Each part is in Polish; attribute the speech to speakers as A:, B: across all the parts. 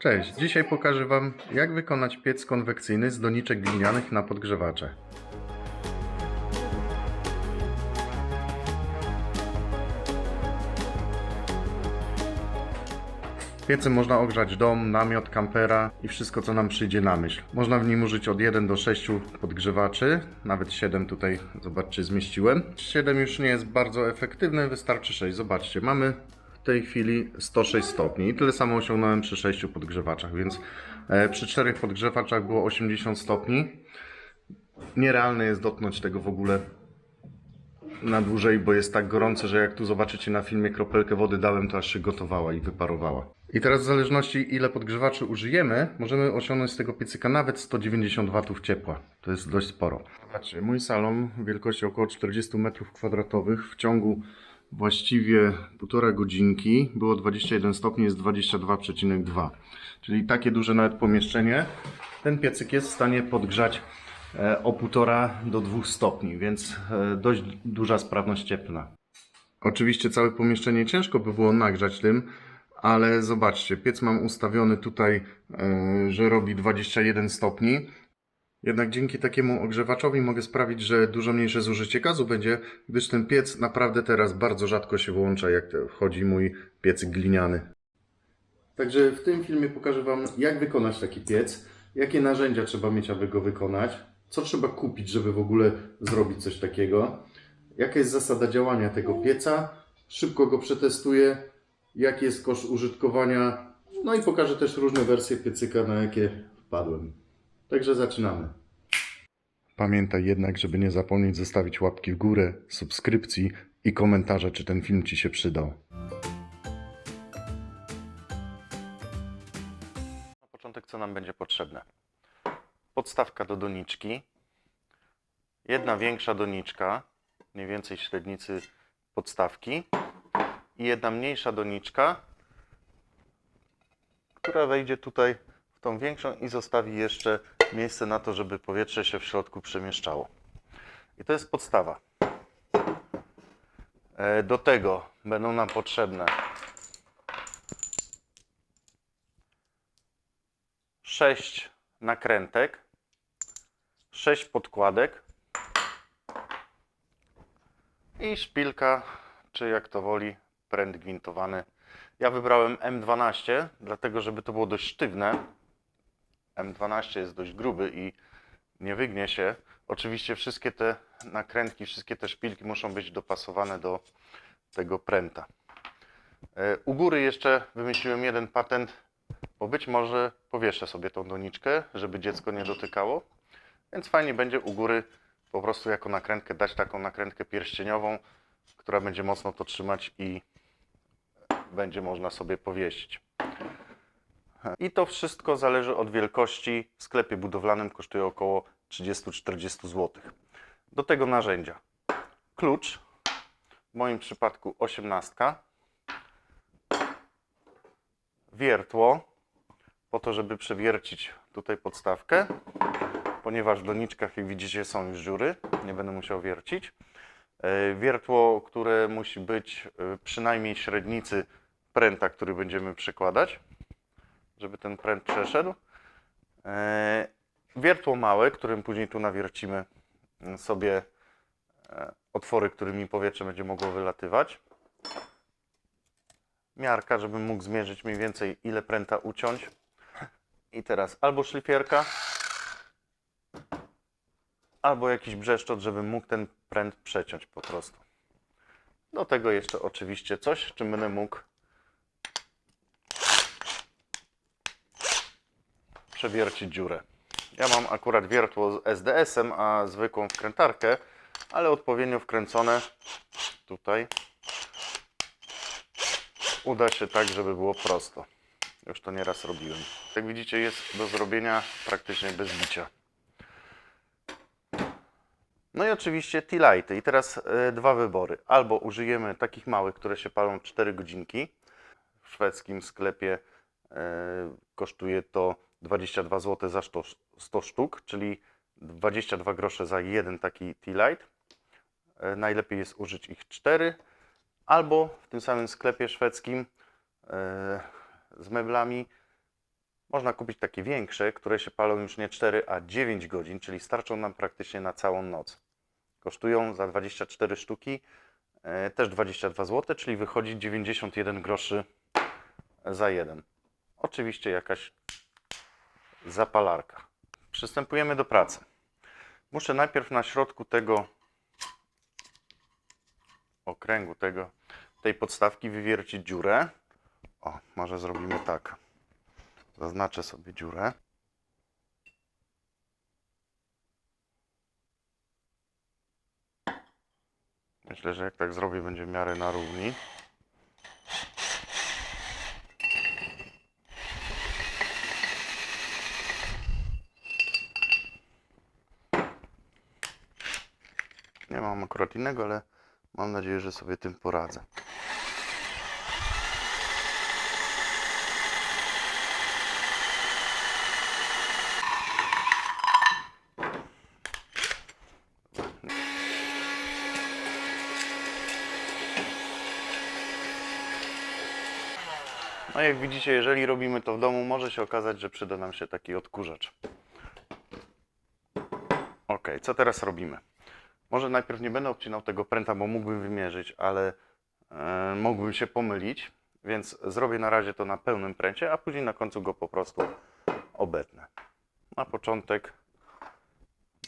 A: Cześć, dzisiaj pokażę Wam jak wykonać piec konwekcyjny z doniczek glinianych na podgrzewacze. Piecem można ogrzać dom, namiot, kampera i wszystko co nam przyjdzie na myśl. Można w nim użyć od 1 do 6 podgrzewaczy, nawet 7 tutaj zobaczcie zmieściłem. 7 już nie jest bardzo efektywne, wystarczy 6. Zobaczcie, mamy w tej chwili 106 stopni i tyle samo osiągnąłem przy 6 podgrzewaczach, więc e, przy 4 podgrzewaczach było 80 stopni. Nierealne jest dotknąć tego w ogóle na dłużej, bo jest tak gorące, że jak tu zobaczycie na filmie kropelkę wody dałem, to aż się gotowała i wyparowała. I teraz w zależności ile podgrzewaczy użyjemy, możemy osiągnąć z tego piecyka nawet 190 W ciepła. To jest dość sporo. Zobaczcie, mój salon wielkości około 40 m2 w ciągu właściwie półtora godzinki było 21 stopni, jest 22,2. Czyli takie duże nawet pomieszczenie. Ten piecyk jest w stanie podgrzać e, o 1,5 do 2 stopni, więc e, dość duża sprawność cieplna. Oczywiście całe pomieszczenie ciężko by było nagrzać tym, ale zobaczcie, piec mam ustawiony tutaj, e, że robi 21 stopni. Jednak dzięki takiemu ogrzewaczowi mogę sprawić, że dużo mniejsze zużycie gazu będzie, gdyż ten piec naprawdę teraz bardzo rzadko się włącza, jak wchodzi mój piecyk gliniany. Także w tym filmie pokażę Wam, jak wykonać taki piec, jakie narzędzia trzeba mieć, aby go wykonać, co trzeba kupić, żeby w ogóle zrobić coś takiego, jaka jest zasada działania tego pieca, szybko go przetestuję, jaki jest koszt użytkowania, no i pokażę też różne wersje piecyka, na jakie wpadłem. Także zaczynamy. Pamiętaj jednak, żeby nie zapomnieć zostawić łapki w górę, subskrypcji i komentarza, czy ten film Ci się przydał.
B: Na początek co nam będzie potrzebne? Podstawka do doniczki, jedna większa doniczka, mniej więcej średnicy podstawki i jedna mniejsza doniczka, która wejdzie tutaj w tą większą i zostawi jeszcze miejsce na to, żeby powietrze się w środku przemieszczało. I to jest podstawa. E, Do tego będą nam potrzebne 6 nakrętek, 6 podkładek i szpilka, czy jak to woli, pręt gwintowany. Ja wybrałem M12, dlatego żeby to było dość sztywne. M12 jest dość gruby i nie wygnie się. Oczywiście wszystkie te nakrętki, wszystkie te szpilki muszą być dopasowane do tego pręta. E, U góry jeszcze wymyśliłem jeden patent, bo być może powieszę sobie tą doniczkę, żeby dziecko nie dotykało. Więc fajnie będzie u góry po prostu jako nakrętkę dać taką nakrętkę pierścieniową, która będzie mocno to trzymać i będzie można sobie powiesić. I to wszystko zależy od wielkości. W sklepie budowlanym kosztuje około 30-40 zł. Do tego narzędzia. Klucz, w moim przypadku 18. Wiertło, po to, żeby przewiercić tutaj podstawkę, ponieważ w doniczkach, jak widzicie, są już dziury, nie będę musiał wiercić. E, Wiertło, które musi być e, przynajmniej średnicy pręta, który będziemy przekładać, żeby ten pręt przeszedł. E, Wiertło małe, którym później tu nawiercimy sobie e, otwory, którymi powietrze będzie mogło wylatywać miarka, żebym mógł zmierzyć mniej więcej ile pręta uciąć. I teraz albo szlifierka, albo jakiś brzeszczot, żebym mógł ten pręt przeciąć po prostu. Do tego jeszcze oczywiście coś, czym będę mógł przewiercić dziurę. Ja mam akurat wiertło z SDS-em, a zwykłą wkrętarkę, ale odpowiednio wkręcone tutaj uda się tak, żeby było prosto. Już to nieraz robiłem. Jak widzicie, jest do zrobienia praktycznie bez bicia. No i oczywiście T-Lighty. I teraz e, dwa wybory. Albo użyjemy takich małych, które się palą 4 godzinki. W szwedzkim sklepie e, kosztuje to 22 zł za 100, 100 sztuk, czyli 22 grosze za jeden taki T-Light. E, najlepiej jest użyć ich 4 albo w tym samym sklepie szwedzkim e, z meblami Można kupić takie większe, które się palą już nie 4, a 9 godzin, czyli starczą nam praktycznie na całą noc. Kosztują za 24 sztuki e, też 22 zł, czyli wychodzi 91 groszy za jeden. Oczywiście jakaś zapalarka. Przystępujemy do pracy. Muszę najpierw na środku tego okręgu, tego, tej podstawki wywiercić dziurę. O, może zrobimy tak. Zaznaczę sobie dziurę. Myślę, że jak tak zrobię, będzie w miarę na równi. Nie mam akurat innego, ale mam nadzieję, że sobie tym poradzę. No jak widzicie, jeżeli robimy to w domu, może się okazać, że przyda nam się taki odkurzacz. Ok, co teraz robimy? Może najpierw nie będę obcinał tego pręta, bo mógłbym wymierzyć, ale e, mógłbym się pomylić, więc zrobię na razie to na pełnym pręcie, a później na końcu go po prostu obetnę. Na początek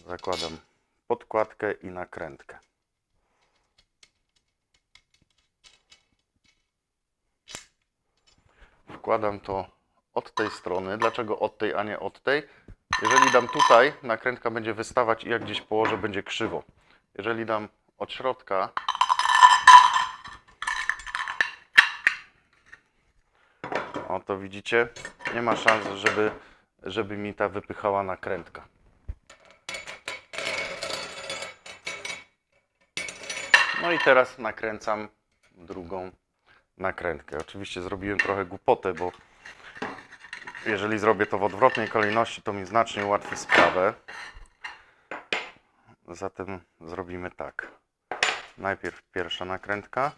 B: zakładam podkładkę i nakrętkę. Wkładam to od tej strony. Dlaczego od tej, a nie od tej? Jeżeli dam tutaj, nakrętka będzie wystawać i jak gdzieś położę, będzie krzywo. Jeżeli dam od środka, o to widzicie, nie ma szans, żeby, żeby mi ta wypychała nakrętka. No i teraz nakręcam drugą nakrętkę. Oczywiście zrobiłem trochę głupotę, bo jeżeli zrobię to w odwrotnej kolejności, to mi znacznie ułatwi sprawę. Zatem zrobimy tak. Najpierw pierwsza nakrętka.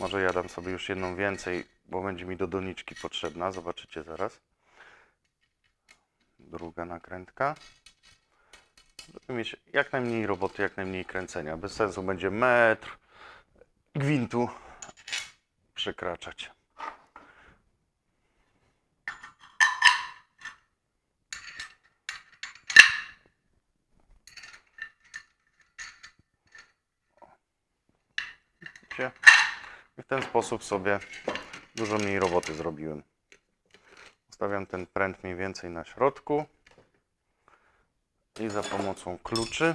B: Może ja dam sobie już jedną więcej, bo będzie mi do doniczki potrzebna. Zobaczycie zaraz. Druga nakrętka. Żeby mieć jak najmniej roboty, jak najmniej kręcenia. Bez sensu będzie metr gwintu przekraczać. Widzicie? I w ten sposób sobie dużo mniej roboty zrobiłem. Ustawiam ten pręt mniej więcej na środku i za pomocą kluczy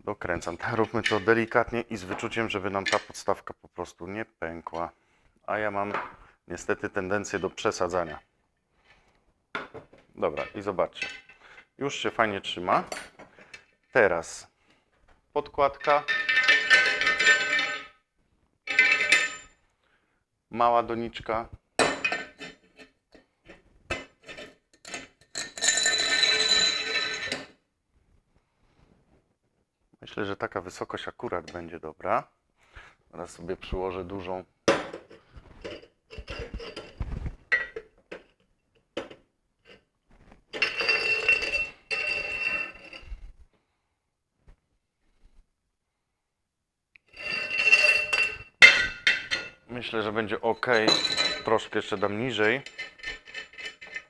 B: dokręcam. Tak, Róbmy to delikatnie i z wyczuciem, żeby nam ta podstawka po prostu nie pękła. A ja mam niestety tendencję do przesadzania. Dobra, i zobaczcie. Już się fajnie trzyma. Teraz podkładka. Mała doniczka. Myślę, że taka wysokość akurat będzie dobra. Teraz sobie przyłożę dużą. Myślę, że będzie ok. Troszkę jeszcze dam niżej.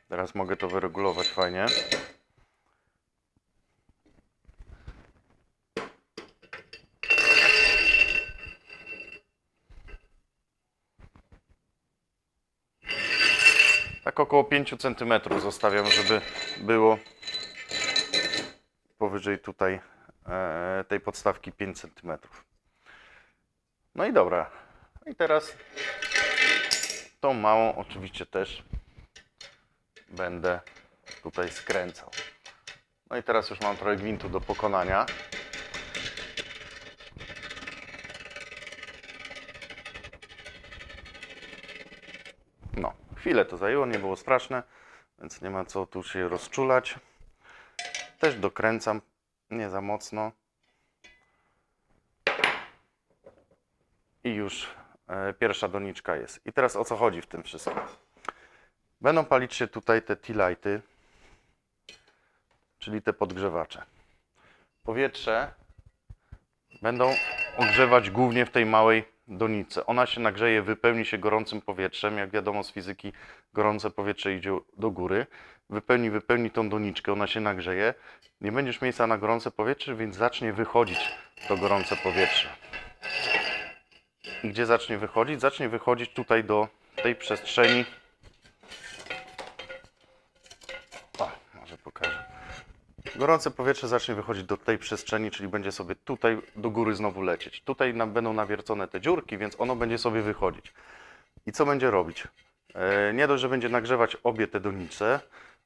B: Teraz mogę to wyregulować fajnie. Tak około 5 cm zostawiam, żeby było powyżej tutaj e, tej podstawki 5 cm. No i dobra. I teraz tą małą oczywiście też będę tutaj skręcał. No i teraz już mam trochę gwintu do pokonania. No, chwilę to zajęło, nie było straszne, więc nie ma co tu się rozczulać. Też dokręcam, nie za mocno. I już pierwsza doniczka jest. I teraz o co chodzi w tym wszystkim? Będą palić się tutaj te T-lighty, czyli te podgrzewacze. Powietrze będą ogrzewać głównie w tej małej donicy. Ona się nagrzeje, wypełni się gorącym powietrzem. Jak wiadomo z fizyki, gorące powietrze idzie do góry. Wypełni, wypełni tą doniczkę, ona się nagrzeje. Nie będziesz miejsca na gorące powietrze, więc zacznie wychodzić to gorące powietrze. I gdzie zacznie wychodzić? Zacznie wychodzić tutaj do tej przestrzeni. O, może pokażę. Gorące powietrze zacznie wychodzić do tej przestrzeni, czyli będzie sobie tutaj do góry znowu lecieć. Tutaj nam będą nawiercone te dziurki, więc ono będzie sobie wychodzić. I co będzie robić? E, Nie dość, że będzie nagrzewać obie te donice.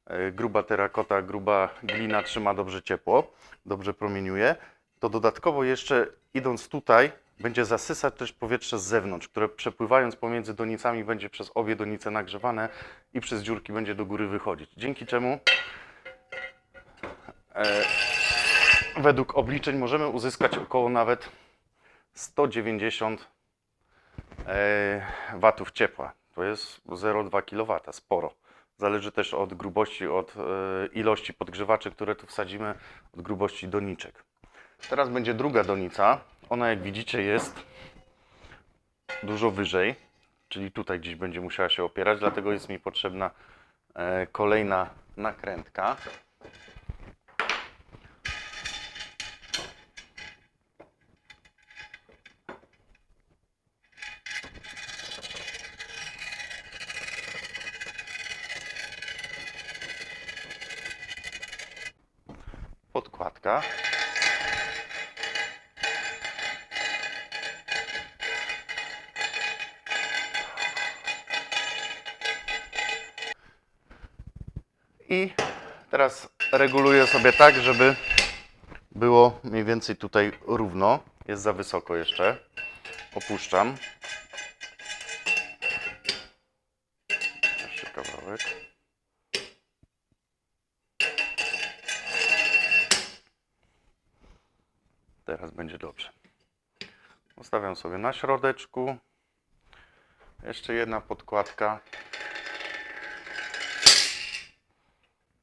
B: e, Gruba terakota, gruba glina trzyma dobrze ciepło, dobrze promieniuje. To dodatkowo jeszcze idąc tutaj, będzie zasysać też powietrze z zewnątrz, które przepływając pomiędzy donicami będzie przez obie donice nagrzewane i przez dziurki będzie do góry wychodzić. Dzięki czemu e, według obliczeń możemy uzyskać około nawet 190 e, watów ciepła. To jest 0,2 kW, sporo. Zależy też od grubości, od e, ilości podgrzewaczy, które tu wsadzimy, od grubości doniczek. Teraz będzie druga donica. Ona, jak widzicie, jest dużo wyżej, czyli tutaj gdzieś będzie musiała się opierać, dlatego jest mi potrzebna e, kolejna nakrętka. Podkładka. Reguluję sobie tak, żeby było mniej więcej tutaj równo. Jest za wysoko jeszcze. Opuszczam. Jeszcze kawałek. Teraz będzie dobrze. Ustawiam sobie na środeczku. Jeszcze jedna podkładka.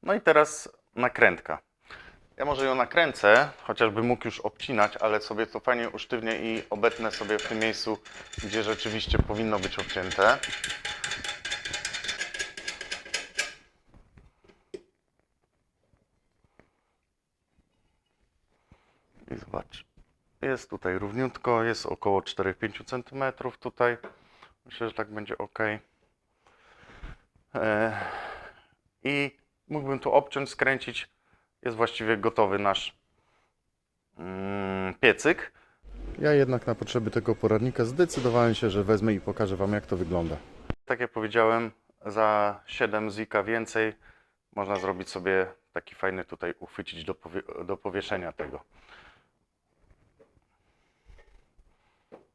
B: No i teraz nakrętka. Ja może ją nakręcę, chociażby mógł już obcinać, ale sobie to fajnie usztywnię i obetnę sobie w tym miejscu, gdzie rzeczywiście powinno być obcięte. I zobacz. Jest tutaj równiutko, jest około 4-5 cm tutaj. Myślę, że tak będzie ok. E, I mógłbym tu obciąć, skręcić. Jest właściwie gotowy nasz mm, piecyk.
A: Ja jednak na potrzeby tego poradnika zdecydowałem się, że wezmę i pokażę Wam, jak to wygląda.
B: Tak jak powiedziałem, za 7 zika więcej można zrobić sobie taki fajny tutaj uchwycić do, powie- do powieszenia tego.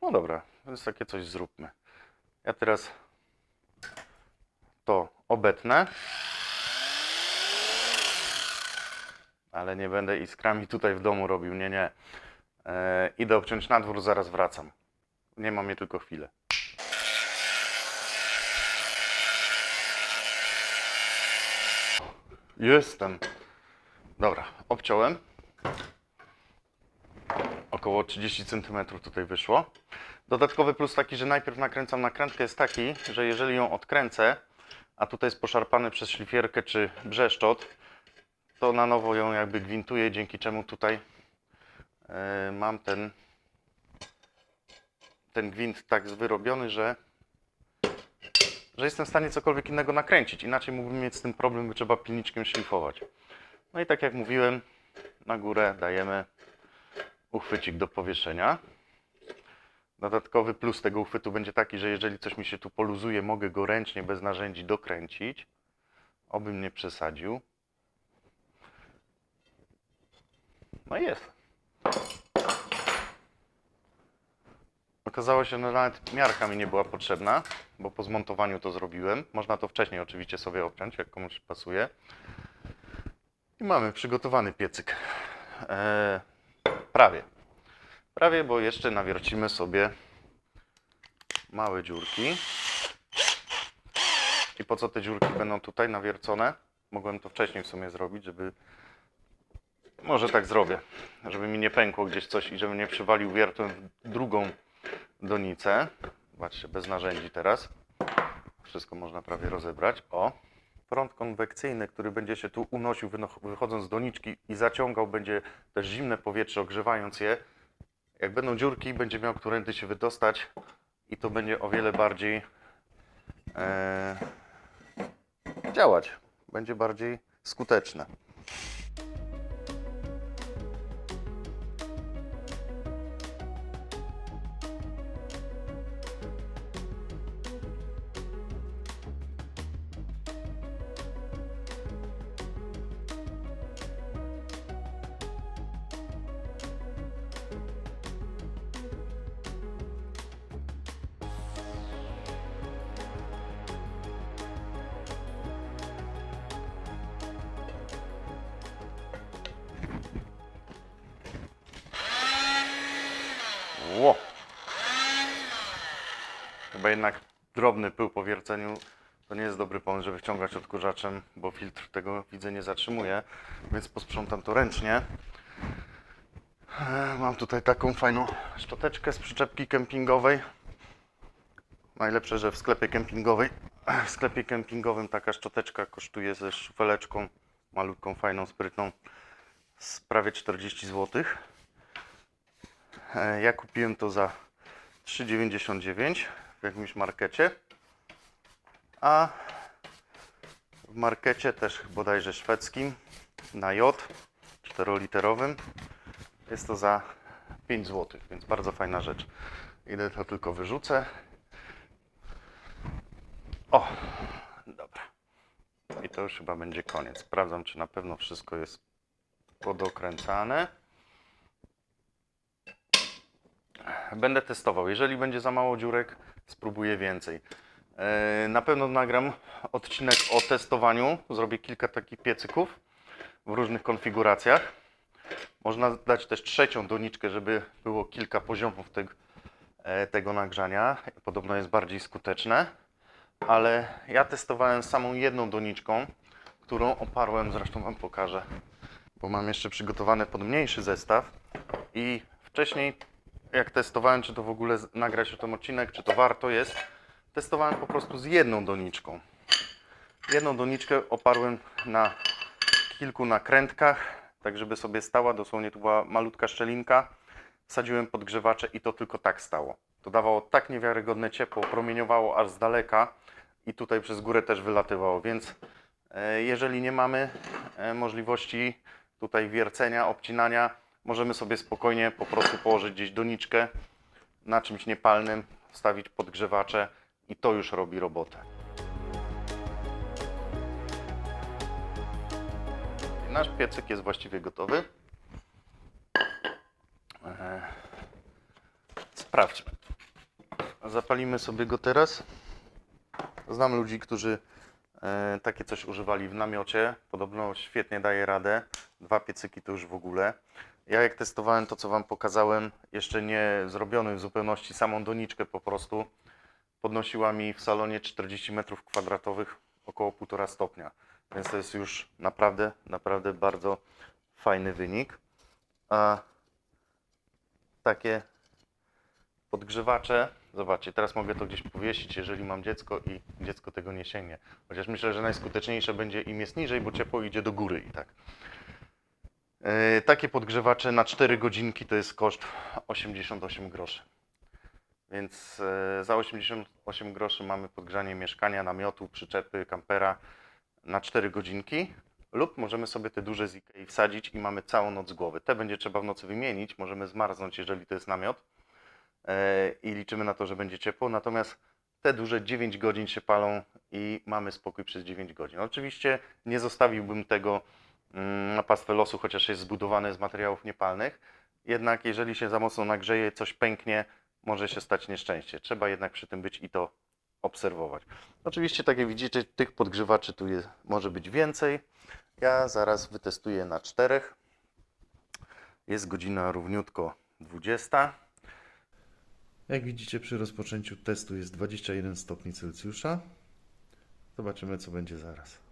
B: No dobra, więc takie coś zróbmy. Ja teraz to obetnę. Ale nie będę iskrami tutaj w domu robił, nie, nie. E, idę obciąć na dwór, zaraz wracam. Nie mam je tylko chwilę. Jestem. Dobra, obciąłem. Około 30 cm tutaj wyszło. Dodatkowy plus taki, że najpierw nakręcam nakrętkę jest taki, że jeżeli ją odkręcę, a tutaj jest poszarpany przez szlifierkę czy brzeszczot, to na nowo ją jakby gwintuję, dzięki czemu tutaj e, mam ten ten gwint tak wyrobiony, że że jestem w stanie cokolwiek innego nakręcić. Inaczej mógłbym mieć z tym problem, by trzeba pilniczkiem szlifować. No i tak jak mówiłem, na górę dajemy uchwycik do powieszenia. Dodatkowy plus tego uchwytu będzie taki, że jeżeli coś mi się tu poluzuje, mogę go ręcznie, bez narzędzi dokręcić. Obym nie przesadził. No i jest. Okazało się, że nawet miarka mi nie była potrzebna, bo po zmontowaniu to zrobiłem. Można to wcześniej oczywiście sobie obciąć, jak komuś pasuje. I mamy przygotowany piecyk. Eee, prawie. Prawie, bo jeszcze nawiercimy sobie małe dziurki. I po co te dziurki będą tutaj nawiercone? Mogłem to wcześniej w sumie zrobić, żeby... Może tak zrobię, żeby mi nie pękło gdzieś coś i żeby nie przywalił wiertłem w drugą donicę. Zobaczcie, bez narzędzi teraz. Wszystko można prawie rozebrać. O, prąd konwekcyjny, który będzie się tu unosił wychodząc z doniczki i zaciągał będzie też zimne powietrze, ogrzewając je. Jak będą dziurki, będzie miał którędy się wydostać i to będzie o wiele bardziej e, działać. Będzie bardziej skuteczne. Jednak drobny pył po wierceniu to nie jest dobry pomysł, żeby wciągać odkurzaczem, bo filtr tego widzę nie zatrzymuje, więc posprzątam to ręcznie. E, Mam tutaj taką fajną szczoteczkę z przyczepki kempingowej. Najlepsze, że w sklepie kempingowej, w sklepie kempingowym taka szczoteczka kosztuje ze szufeleczką malutką, fajną, sprytną z prawie 40 zł. E, Ja kupiłem to za 3,99 w jakimś markecie. A w markecie też bodajże szwedzkim na J 4-literowym jest to za 5 zł, więc bardzo fajna rzecz. Idę to tylko wyrzucę. O, dobra. I to już chyba będzie koniec. Sprawdzam, czy na pewno wszystko jest podokręcane. Będę testował. Jeżeli będzie za mało dziurek, spróbuję więcej. E, Na pewno nagram odcinek o testowaniu. Zrobię kilka takich piecyków w różnych konfiguracjach. Można dać też trzecią doniczkę, żeby było kilka poziomów tego, e, tego nagrzania. Podobno jest bardziej skuteczne. Ale ja testowałem samą jedną doniczką, którą oparłem, zresztą Wam pokażę, bo mam jeszcze przygotowany pod mniejszy zestaw. I wcześniej jak testowałem, czy to w ogóle nagrać o tym odcinek, czy to warto jest, testowałem po prostu z jedną doniczką. Jedną doniczkę oparłem na kilku nakrętkach, tak żeby sobie stała, dosłownie tu była malutka szczelinka. Wsadziłem podgrzewacze i to tylko tak stało. To dawało tak niewiarygodne ciepło, promieniowało aż z daleka i tutaj przez górę też wylatywało, więc e, jeżeli nie mamy e, możliwości tutaj wiercenia, obcinania, możemy sobie spokojnie po prostu położyć gdzieś doniczkę na czymś niepalnym, wstawić podgrzewacze i to już robi robotę. Nasz piecyk jest właściwie gotowy. Eee, Sprawdźmy. Zapalimy sobie go teraz. Znam ludzi, którzy e, takie coś używali w namiocie. Podobno świetnie daje radę. Dwa piecyki to już w ogóle. Ja jak testowałem to, co Wam pokazałem, jeszcze nie zrobionym w zupełności, samą doniczkę po prostu, podnosiła mi w salonie 40 m2 około 1,5 stopnia. Więc to jest już naprawdę, naprawdę bardzo fajny wynik. A takie podgrzewacze, zobaczcie, teraz mogę to gdzieś powiesić, jeżeli mam dziecko i dziecko tego nie sięgnie. Chociaż myślę, że najskuteczniejsze będzie im jest niżej, bo ciepło idzie do góry i tak. Yy, takie podgrzewacze na 4 godzinki to jest koszt 88 groszy. Więc yy, za 88 groszy mamy podgrzanie mieszkania, namiotu, przyczepy, kampera na 4 godzinki. Lub możemy sobie te duże z Ikei wsadzić i mamy całą noc głowy. Te będzie trzeba w nocy wymienić, możemy zmarznąć, jeżeli to jest namiot. Yy, I liczymy na to, że będzie ciepło. Natomiast te duże 9 godzin się palą i mamy spokój przez 9 godzin. Oczywiście nie zostawiłbym tego na pastwę losu, chociaż jest zbudowany z materiałów niepalnych. Jednak jeżeli się za mocno nagrzeje, coś pęknie, może się stać nieszczęście. Trzeba jednak przy tym być i to obserwować. Oczywiście, tak jak widzicie, tych podgrzewaczy tu jest, może być więcej. Ja zaraz wytestuję na czterech. Jest godzina równiutko 20.
A: Jak widzicie przy rozpoczęciu testu jest 21 stopni Celsjusza. Zobaczymy co będzie zaraz.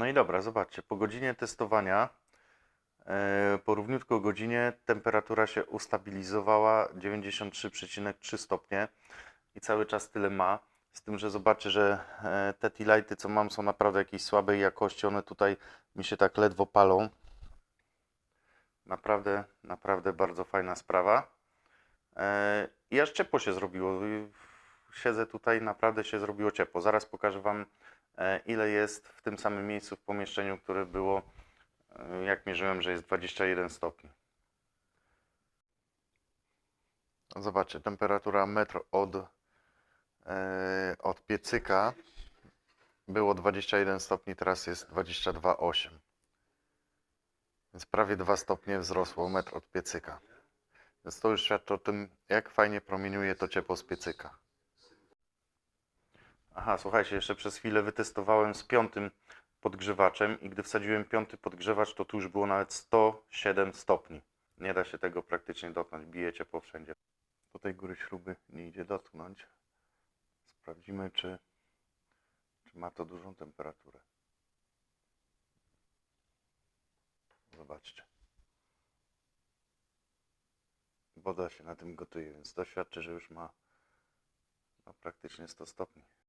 B: No i dobra, zobaczcie, po godzinie testowania, e, po równiutko godzinie temperatura się ustabilizowała 93,3 stopnie i cały czas tyle ma. Z tym, że zobaczcie, że e, te tea co mam są naprawdę jakiejś słabej jakości, one tutaj mi się tak ledwo palą. Naprawdę, naprawdę bardzo fajna sprawa. E, I aż ciepło się zrobiło. Siedzę tutaj, naprawdę się zrobiło ciepło. Zaraz pokażę Wam, ile jest w tym samym miejscu w pomieszczeniu, które było, e, jak mierzyłem, że jest 21 stopni. Zobaczcie, temperatura metr od, e, od piecyka było 21 stopni, teraz jest 22,8. Więc prawie 2 stopnie wzrosło metr od piecyka. Więc to już świadczy o tym, jak fajnie promieniuje to ciepło z piecyka. Aha, słuchajcie, jeszcze przez chwilę wytestowałem z piątym podgrzewaczem i gdy wsadziłem piąty podgrzewacz, to tu już było nawet 107 stopni. Nie da się tego praktycznie dotknąć, bije ciepło wszędzie. Do tej góry śruby nie idzie dotknąć. Sprawdzimy, czy, czy ma to dużą temperaturę. Zobaczcie. Woda się na tym gotuje, więc to świadczy, że już ma no, praktycznie 100 stopni.